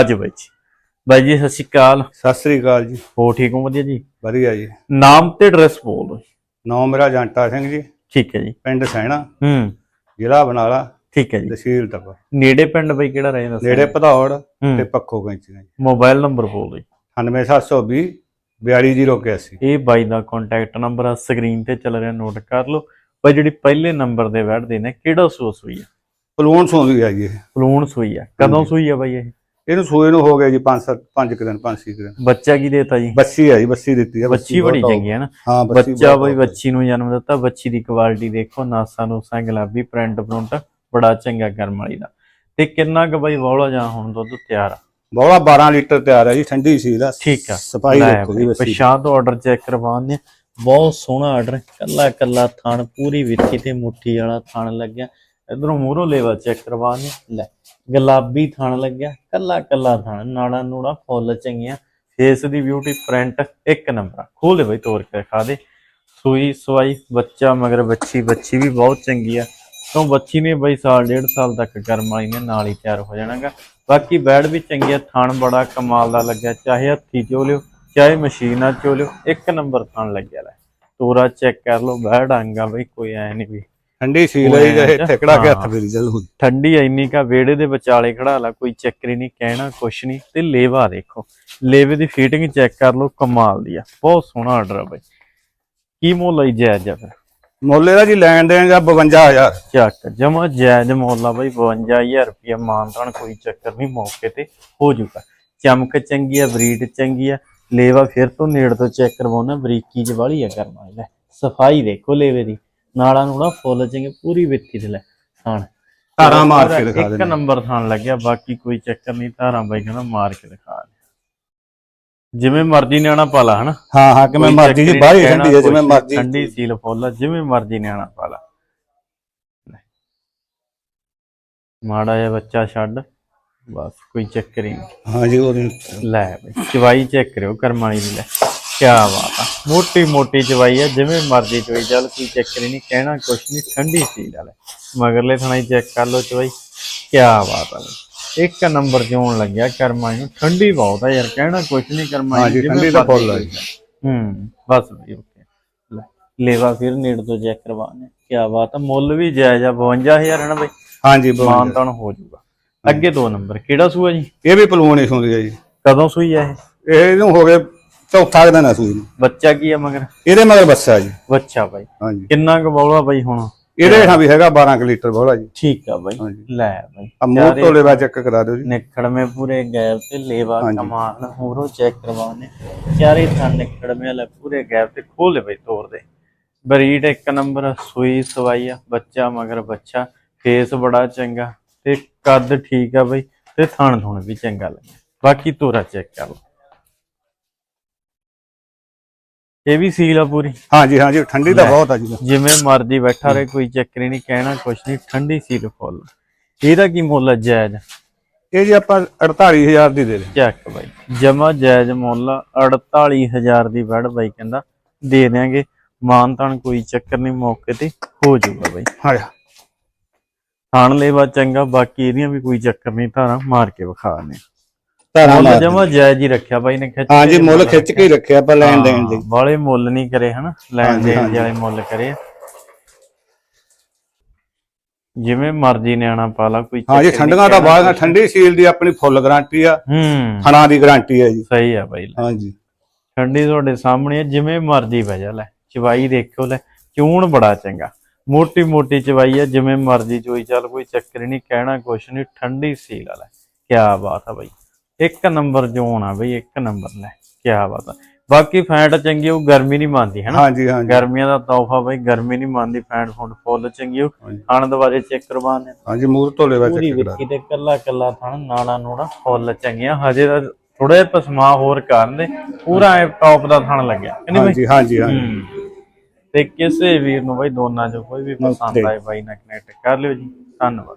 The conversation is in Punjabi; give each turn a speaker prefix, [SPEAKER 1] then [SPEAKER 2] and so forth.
[SPEAKER 1] ਅੱਜ ਬਾਈ ਜੀ। ਬਾਈ ਜੀ ਸਤਿ ਸ਼੍ਰੀ ਅਕਾਲ।
[SPEAKER 2] ਸਤਿ ਸ੍ਰੀ ਅਕਾਲ ਜੀ।
[SPEAKER 1] ਹੋ ਠੀਕ ਹੋ ਵਧੀਆ ਜੀ?
[SPEAKER 2] ਵਧੀਆ ਜੀ।
[SPEAKER 1] ਨਾਮ ਤੇ ਐਡਰੈਸ ਬੋਲ ਦਿਓ
[SPEAKER 2] ਨਾਮ ਮੇਰਾ ਜੰਟਾ ਸਿੰਘ ਜੀ।
[SPEAKER 1] ਠੀਕ ਹੈ ਜੀ।
[SPEAKER 2] ਪਿੰਡ ਸੈਣਾ।
[SPEAKER 1] ਹੂੰ।
[SPEAKER 2] ਜ਼ਿਲ੍ਹਾ ਬਨਾਲਾ।
[SPEAKER 1] ਠੀਕ ਹੈ ਜੀ।
[SPEAKER 2] ਤਹਿਸੀਲ ਤੱਕ
[SPEAKER 1] ਨੇੜੇ ਪਿੰਡ ਬਾਈ ਕਿਹੜਾ ਰਹੇ ਦੱਸੋ
[SPEAKER 2] ਨੇੜੇ ਭਦੌੜ ਤੇ
[SPEAKER 1] ਹੂੰ
[SPEAKER 2] ਪੱਖੋ ਕੈਂਚੀਆਂ ਜੀ।
[SPEAKER 1] ਮੋਬਾਈਲ ਨੰਬਰ ਬੋਲ ਦਿਓ ਜੀ।
[SPEAKER 2] 98720 42081
[SPEAKER 1] ਇਹ ਬਾਈ ਦਾ ਕੰਟੈਕਟ ਨੰਬਰ ਆ ਸਕਰੀਨ ਤੇ ਚੱਲ ਰਿਹਾ ਨੋਟ ਕਰ ਲਓ। ਬਾਈ ਜਿਹੜੀ ਪਹਿਲੇ ਨੰਬਰ ਦੇ ਬੈਠਦੇ ਨੇ ਕਿਹੜਾ ਸੂਸ ਹੋਈ ਆ?
[SPEAKER 2] ਪਲੂਣ ਸੌਂਦੀ ਆ ਜੀ ਇਹ।
[SPEAKER 1] ਫਲੂਣ ਸੂਈ ਆ। ਕਦੋਂ। ਸੂਈ ਆ ਬਾਈ ਇਹ?
[SPEAKER 2] ਇਹਨੂੰ ਸੂਏ ਨੂੰ ਹੋ ਗਿਆ ਜੀ 5 7 5 ਦਿਨ 5 6 ਦਿਨ।
[SPEAKER 1] ਬੱਚਾ ਕੀ ਦੇਤਾ ਜੀ?
[SPEAKER 2] ਬੱਚੀ ਆ ਜੀ ਬੱਚੀ ਦਿੱਤੀ ਆ
[SPEAKER 1] ਬੱਚੀ ਬੜੀ ਚੰਗੀ ਹੈ ਨਾ।
[SPEAKER 2] ਹਾਂ ਬੱਚੀ
[SPEAKER 1] ਬਈ
[SPEAKER 2] ਆ।
[SPEAKER 1] ਬੱਚੀ ਨੂੰ ਜਨਮ ਦਿੱਤਾ ਬੱਚੀ ਦੀ ਕੁਆਲਿਟੀ ਦੇਖੋ ਨਾਸਾਂ ਨੂਸਾਂ ਗੁਲਾਬੀ ਪ੍ਰਿੰਟ ਪ੍ਰਿੰਟ ਬੜਾ ਚੰਗਾ ਕਰਮ ਵਾਲੀ ਦਾ। ਤੇ ਕਿੰਨਾ ਕੁ ਬਈ ਬੌਲਾ ਜਾਂ ਹੁਣ ਦੁੱਧ ਤਿਆਰ ਆ?
[SPEAKER 2] ਬੋਲਾ 12 ਲੀਟਰ ਤਿਆਰ ਹੈ ਜੀ ਠੰਡੀ ਸੀ ਦਾ।
[SPEAKER 1] ਠੀਕ ਆ।
[SPEAKER 2] ਸਫ਼ਾਈ ਦੇਖੋ ਜੀ।
[SPEAKER 1] ਪਛਾਣ ਤੋਂ ਆਰਡਰ ਚੈੱਕ ਕਰਵਾਉਂਦੇ ਆ। ਬਹੁਤ ਸੋਹਣਾ ਆਰਡਰ ਕੱਲਾ ਕੱਲਾ ਥਣ ਪੂਰੀ ਵਿੱਥੀ ਤੇ ਮੁੱਠੀ ਵਾਲਾ ਥਣ ਲੱਗਿਆ। ਇਧਰੋਂ ਮੂਹਰੋਂ ਲੇਵਾ ਚੈੱਕ ਕਰਵਾ ਆ ਲੈ, ਗੁਲਾਬੀ ਥਣ ਲੱਗਿਆ, ਕੱਲਾ ਕੱਲਾ ਥਣ, ਨਾੜਾ ਨੂੜਾ ਫੁੱਲ ਚੰਗੀਆਂ। ਫੇਸ ਦੀ ਬਿਊਟੀ ਪ੍ਰਿੰਟ ਇੱਕ ਨੰਬਰ ਆ। ਖੋਲ ਦੇ ਬਈ, ਤੋੜ ਕੇ ਖਾ ਦੇ। ਸੂਈ ਸਵਾਈ, ਬੱਚਾ ਮਗਰ ਬੱਚੀ ਬੱਚੀ ਵੀ ਬਹੁਤ ਚੰਗੀ ਆ। ਕਿਉਂ ਬੱਚੀ ਨੇ ਬਈ ਸਾਲ, ਡੇਢ ਸਾਲ ਤੱਕ ਕਰਮ ਵਾਲੀ ਨੇ, ਨਾਲ ਹੀ ਤਿਆਰ ਹੋ ਜਾਣਾਗਾ। ਬਾਕੀ ਬੈਡ ਵੀ ਚੰਗੀ ਆ, ਥਣ ਬੜਾ ਕਮਾਲ ਦਾ ਲੱਗਿਆ, ਚਾਹੇ ਹੱਥੀ ਚੋ ਲਿਓ, ਚਾਹੇ ਮਸ਼ੀਨਾਂ ਚੋ ਲਿਓ, ਇੱਕ ਨੰਬਰ ਥਣ ਲੱਗਿਆ ਲੈ। ਤੋਰਾ ਚੈੱਕ ਕਰ ਲਓ, ਬੈਡ ਆਂਗਾ ਬਈ, ਕੋਈ ਐ ਨਹੀਂ ਵੀ।
[SPEAKER 2] ਠੰਡੀ ਸੀ ਲਈ ਜੇ ਇੱਥੇ ਕਿਹੜਾ ਕੇ ਹੱਥ
[SPEAKER 1] ਹਾਂ।
[SPEAKER 2] ਫੇਰੀ ਚੱਲ ਹੁਣ
[SPEAKER 1] ਠੰਡੀ ਇੰਨੀ ਕਾ ਵੇੜੇ ਦੇ ਵਿਚਾਲੇ ਖੜਾ ਲਾ ਕੋਈ ਚੱਕਰੀ ਨਹੀਂ ਕਹਿਣਾ ਕੁਛ ਨਹੀਂ। ਤੇ ਲੇਵਾ ਦੇਖੋ ਲੇਵੇ ਦੀ ਫਿਟਿੰਗ ਚੈੱਕ ਕਰ ਲਓ ਕਮਾਲ ਦੀ ਆ। ਬਹੁਤ ਸੋਹਣਾ ਆਰਡਰ ਆ ਬਈ। ਕੀ ਮੁੱਲ ਲਈ ਜਾਇਜ਼ ਆ ਫਿਰ?
[SPEAKER 2] ਮੁੱਲੇ ਦਾ ਜੀ ਲੈਣ ਦੇਣ ਜਾਂ 52000
[SPEAKER 1] ਚੱਕ ਜਮਾ ਜਾਇਜ਼ ਮੁੱਲ ਆ ਬਈ 52000 ਰੁਪਇਆ ਮਾਨਤਾਨ ਕੋਈ ਚੱਕਰ ਨਹੀਂ ਮੌਕੇ ਤੇ ਹੋ ਜਾਊਗਾ। ਚਮਕ ਚੰਗੀ ਆ ਬਰੀਡ ਚੰਗੀ ਆ। ਲੇਵਾ ਫਿਰ ਤੋਂ ਨੇੜ ਤੋਂ ਚੈੱਕ ਕਰਵਾਉਣਾ ਬਰੀਕੀ ਚ ਵਾਲੀ ਆ ਕਰਨਾ ਲੈ ਸਫ਼ਾਈ ਦੇਖੋ ਲੇਵੇ ਦੀ। ਨਾਲਾਂ ਨੂੜਾ ਫੁੱਲ ਚੰਗੇ ਪੂਰੀ ਵਿੱਥੀ ਤੇ ਲੈ ਥਾਣ
[SPEAKER 2] ਧਾਰਾਂ ਮਾਰ ਕੇ ਦਿਖਾ
[SPEAKER 1] ਇੱਕ
[SPEAKER 2] ਦੇਣੇ
[SPEAKER 1] ਨੰਬਰ ਥਾਣ ਲੱਗਿਆ ਬਾਕੀ ਕੋਈ ਚੱਕਰ ਨਹੀਂ ਧਾਰਾਂ ਬਾਈ ਕਹਿੰਦਾ ਮਾਰ ਕੇ ਦਿਖਾ ਦੇ। ਜਿਵੇਂ ਮਰਜ਼ੀ ਨਿਆਣਾ ਪਾਲਾ ਹਨਾ?
[SPEAKER 2] ਹਾਂ ਹਾਂ ਕਿਵੇਂ ਮਰਜ਼ੀ ਜੀ ਬਾਹਰੀ ਠੰਡੀ ਹੈ ਜਿਵੇਂ ਮਰਜ਼ੀ।
[SPEAKER 1] ਠੰਡੀ ਸੀਲ ਫੁੱਲ ਜਿਵੇਂ ਮਰਜ਼ੀ ਨਿਆਣਾ ਪਾਲਾ। ਮਾੜਾ ਜਿਹਾ ਬੱਚਾ ਛੱਡ ਬਸ ਕੋਈ ਚੱਕਰ ਹੀ ਨਹੀਂ।
[SPEAKER 2] ਹਾਂ ਜੀ ਉਹ
[SPEAKER 1] ਲੈ ਚਵਾਈ ਚੈੱਕ ਕਰਿਓ ਕਰਮ ਵਾਲੀ ਦੀ ਲੈ। ਕੀ ਬਾਤ ਆ। ਮੋਟੀ ਮੋਟੀ ਚਵਾਈ ਆ ਜਿਵੇਂ ਮਰਜ਼ੀ ਚਵਾਈ ਚੱਲ ਕੋਈ ਚੱਕਰ ਨਹੀਂ ਕਹਿਣਾ ਕੁਛ ਨਹੀਂ ਠੰਡੀ ਸੀਲ ਵਾਲੇ ਮਗਰਲੇ ਥਣਾਈ ਚੈੱਕ ਕਰ ਲਓ ਚਵਾਈ ਕੀ ਬਾਤ ਆ। ਇੱਕ ਨੰਬਰ ਜਿਉਣ ਲੱਗਿਆ ਕਰਮਾਂ ਨੂੰ ਠੰਡੀ ਬਹੁਤ ਆ ਯਾਰ ਕਹਿਣਾ ਕੁਛ ਨਹੀਂ ਕਰਮਾਂ
[SPEAKER 2] ਹਾਂ ਜੀ, ਠੰਡੀ ਤਾਂ ਫੁੱਲ ਆ।
[SPEAKER 1] ਹੂੰ ਬਸ ਬਈ ਓਕੇ। ਲੈ ਲੇਵਾ ਫਿਰ ਨੇੜ ਤੋਂ ਚੈੱਕ ਕਰਵਾਣੇ ਕੀ ਬਾਤ ਆ ਮੁੱਲ ਵੀ ਜਾਇਜ਼ ਆ 52000 ਹੈ ਨਾ ਬਈ?
[SPEAKER 2] ਹਾਂ ਜੀ ਬਵੰਜਾ।
[SPEAKER 1] ਮਾਨਤਾਨ ਹੋ ਜਾਊਗਾ। ਅੱਗੇ ਦੋ ਨੰਬਰ ਕਿਹੜਾ ਸੂਆ ਜੀ?
[SPEAKER 2] ਇਹ ਵੀ ਪਲੂਣ ਹੀ ਸੁਣਦੀ ਹੈ ਜੀ।
[SPEAKER 1] ਕਦੋਂ ਸੂਈ ਆ ਇਹ?
[SPEAKER 2] ਇਹ ਹੋ ਗਏ ਚੌਥਾ ਦਿਨ ਆ ਸੂਈ ਨੂੰ।
[SPEAKER 1] ਬੱਚਾ ਕੀ ਆ ਮਗਰ?
[SPEAKER 2] ਇਹਦੇ ਮਗਰ ਬੱਸਾ ਜੀ।
[SPEAKER 1] ਬੱਚਾ ਬਾਈ।
[SPEAKER 2] ਹਾਂ ਜੀ
[SPEAKER 1] ਕਿੰਨਾ ਕੁ ਬੌਲਾ ਬਾਈ ਹੁਣ?
[SPEAKER 2] ਇਹਦੇ ਹੇਠਾਂ ਵੀ ਹੈਗਾ 12 ਕੁ ਲੀਟਰ ਬੋਲਾ ਜੀ।
[SPEAKER 1] ਠੀਕ ਆ ਬਾਈ।
[SPEAKER 2] ਹਾਂਜੀ।
[SPEAKER 1] ਲੈ ਬਾਈ।
[SPEAKER 2] ਆ ਮੂੰਹ ਤੋਂ ਲੈਵਾ ਚੈੱਕ ਕਰਾ ਦਿਓ ਜੀ।
[SPEAKER 1] ਨਿਕੜ ਮੇ ਪੂਰੇ ਗੈਪ ਤੇ ਲੇਵਾ
[SPEAKER 2] ਹਾਂਜੀ।
[SPEAKER 1] ਕਮਾਨ ਹੋਰੋ ਚੈੱਕ ਕਰਵਾਉਣੇ। ਚਾਰੇ ਥਾਂ ਨਿਕੜ ਮੇ ਲੈ ਪੂਰੇ ਗੈਪ ਤੇ ਖੋਲ ਲੈ ਬਾਈ ਤੋੜ ਦੇ। ਬਰੀਡ ਇੱਕ ਨੰਬਰ ਸੂਈ ਸਵਾਈ ਆ ਬੱਚਾ ਮਗਰ ਬੱਚਾ। ਫੇਸ ਬੜਾ ਚੰਗਾ ਤੇ ਕੱਦ ਠੀਕ ਆ ਬਾਈ ਤੇ ਥਣ ਥੁਣ ਵੀ ਚੰਗਾ ਲੱਗਿਆ। ਬਾਕੀ ਤੋਰਾ ਚੈੱਕ ਕਰ ਲਓ। ਇਹ ਵੀ ਸੀਲ ਆ ਪੂਰੀ?
[SPEAKER 2] ਹਾਂ ਜੀ ਹਾਂ ਜੀ ਠੰਡੀ ਤਾਂ। ਬਹੁਤ ਆ ਜੀ।
[SPEAKER 1] ਜਿਵੇਂ ਮਰਜ਼ੀ ਬੈਠਾ ਰਹੇ ਕੋਈ ਚੱਕਰ ਨਹੀਂ ਕਹਿਣਾ ਕੁਛ ਨਹੀਂ ਠੰਡੀ ਸੀਲ ਫੁੱਲ। ਇਹਦਾ ਕੀ ਮੁੱਲ ਹੈ ਜਾਇਜ਼?
[SPEAKER 2] ਇਹ ਜੀ ਆਪਾਂ 48000 ਦੀ ਦੇ ਦੇ
[SPEAKER 1] ਚੱਕ ਬਾਈ ਜਮਾ ਜਾਇਜ਼ ਮੁੱਲ 48000 ਦੀ ਵੜ ਬਾਈ ਕਹਿੰਦਾ ਦੇ ਦਿਆਂਗੇ। ਮਾਨ ਤਾਨ ਕੋਈ ਚੱਕਰ ਨਹੀਂ ਮੌਕੇ ਤੇ ਹੋ ਜਾਊਗਾ ਬਾਈ।
[SPEAKER 2] ਹਾਂ।
[SPEAKER 1] ਥਾਣ ਲੈਵਾ ਚੰਗਾ ਬਾਕੀ ਇਹਦੀਆਂ ਵੀ ਕੋਈ ਚੱਕਰ ਨਹੀਂ ਧਾਰਾਂ ਮਾਰ ਕੇ ਵਿਖਾ ਨੇ
[SPEAKER 2] ਧਾਰਾਂ
[SPEAKER 1] ਮੁੱਲ
[SPEAKER 2] ਮਾਰ
[SPEAKER 1] ਜਮਾ ਜਾਇਜ਼ ਹੀ ਰੱਖਿਆ ਬਾਈ ਨੇ ਖਿੱਚ
[SPEAKER 2] ਹਾਂ
[SPEAKER 1] ਕੇ
[SPEAKER 2] ਜੀ ਮੁੱਲ ਖਿੱਚ ਕੇ ਹੀ ਰੱਖਿਆ ਆਪਾਂ ਲੈਣ ਦੇਣ ਲਈ।
[SPEAKER 1] ਬਾਲੇ ਮੁੱਲ ਨਹੀਂ ਕਰੇ ਹਨਾ ਲੈਣ
[SPEAKER 2] ਹਾਂਜੀ,
[SPEAKER 1] ਦੇਣ
[SPEAKER 2] ਹਾਂਜੀ।
[SPEAKER 1] ਵਾਲੇ ਮੁੱਲ ਕਰੇ। ਜਿਵੇਂ ਮਰਜ਼ੀ ਨਿਆਣਾ ਪਾਲਾ ਕੋਈ
[SPEAKER 2] ਹਾਂ ਜੀ
[SPEAKER 1] ਚੱਕਰ
[SPEAKER 2] ਠੰਡੀਆਂ
[SPEAKER 1] ਕਹਿਣਾ
[SPEAKER 2] ਬਾਅਦ ਠੰਡੀ ਸੀਲ ਦੀ ਆਪਣੀ ਫੁੱਲ ਗਾਰੰਟੀ ਆ
[SPEAKER 1] ਹੂੰ।
[SPEAKER 2] ਥਣਾ ਦੀ ਗਾਰੰਟੀ ਆ ਜੀ।
[SPEAKER 1] ਸਹੀ ਆ ਬਾਈ। ਲੈ।
[SPEAKER 2] ਹਾਂ ਜੀ
[SPEAKER 1] ਠੰਡੀ ਤੁਹਾਡੇ ਸਾਹਮਣੇ ਆ, ਜਿਵੇਂ ਮਰਜ਼ੀ ਬਹਿ ਜਾ ਲੈ ਚਵਾਈ ਦੇਖੋ ਲੈ ਚੂਣ ਬੜਾ ਚੰਗਾ। ਮੋਟੀ ਮੋਟੀ ਚਵਾਈ ਆ ਜਿਵੇਂ ਮਰਜ਼ੀ ਚੋਈ ਚੱਲ ਕੋਈ ਚੱਕਰ ਹੀ ਨਹੀਂ ਕਹਿਣਾ ਕੁਛ ਨਹੀਂ ਠੰਡੀ ਸੀਲ ਆ ਲੈ। ਕੀ ਬਾਤ ਆ ਬਾਈ। ਇੱਕ ਨੰਬਰ ਜੋਨ ਆ ਬਈ ਇੱਕ ਨੰਬਰ ਲੈ ਕੀ ਬਾਤ ਆ। ਬਾਕੀ ਫੈਂਟ ਚੰਗੀ ਉਹ ਗਰਮੀ ਨਹੀਂ ਮੰਨਦੀ ਹੈਨਾ
[SPEAKER 2] ਹਾਂ ਜੀ ਹਾਂ ਜੀ
[SPEAKER 1] ਗਰਮੀਆਂ ਦਾ ਤੋਹਫਾ ਬਈ ਗਰਮੀ ਨਹੀਂ ਮੰਨਦੀ ਫੈਂਟ ਫੁੰਡ ਫੁੱਲ ਚੰਗੀ ਉਹ
[SPEAKER 2] ਹਾਂਜੀ।
[SPEAKER 1] ਖਾਣ ਦੁਆਰੇ ਚੈੱਕ ਕਰਵਾਉਂਦੇ
[SPEAKER 2] ਹਾਂ ਜੀ ਮੂਰ ਤੋਂ ਲੈਵਾ
[SPEAKER 1] ਪੂਰੀ
[SPEAKER 2] ਚੈੱਕ ਕਰਾ
[SPEAKER 1] ਵਿੱਕੀ ਤੇ ਕੱਲਾ ਕੱਲਾ ਥਣ ਨਾੜਾ ਨੂੜਾ ਫੁੱਲ ਚੰਗੀਆਂ ਹਜੇ ਤਾਂ ਥੋੜਾ ਜਿਹਾ ਪਸਮਾ ਹੋਰ ਕਰਨ ਦੇ ਪੂਰਾ ਟੌਪ ਦਾ ਥਣ ਲੱਗਿਆ। ਕਿ ਨਹੀਂ
[SPEAKER 2] ਹਾਂ
[SPEAKER 1] ਬਈ?
[SPEAKER 2] ਜੀ ਹਾਂ ਜੀ ਹਾਂ। ਜੀ।
[SPEAKER 1] ਹੂੰ। ਤੇ ਕਿਸੇ ਵੀਰ ਨੂੰ ਬਈ ਦੋਨਾਂ ਚੋਂ ਕੋਈ ਵੀ ਪਸੰਦ ਆਏ ਬਾਈ ਨਾਲ ਕਨੈਕਟ ਕਰ ਲਿਓ ਜੀ। ਧੰਨਵਾਦ।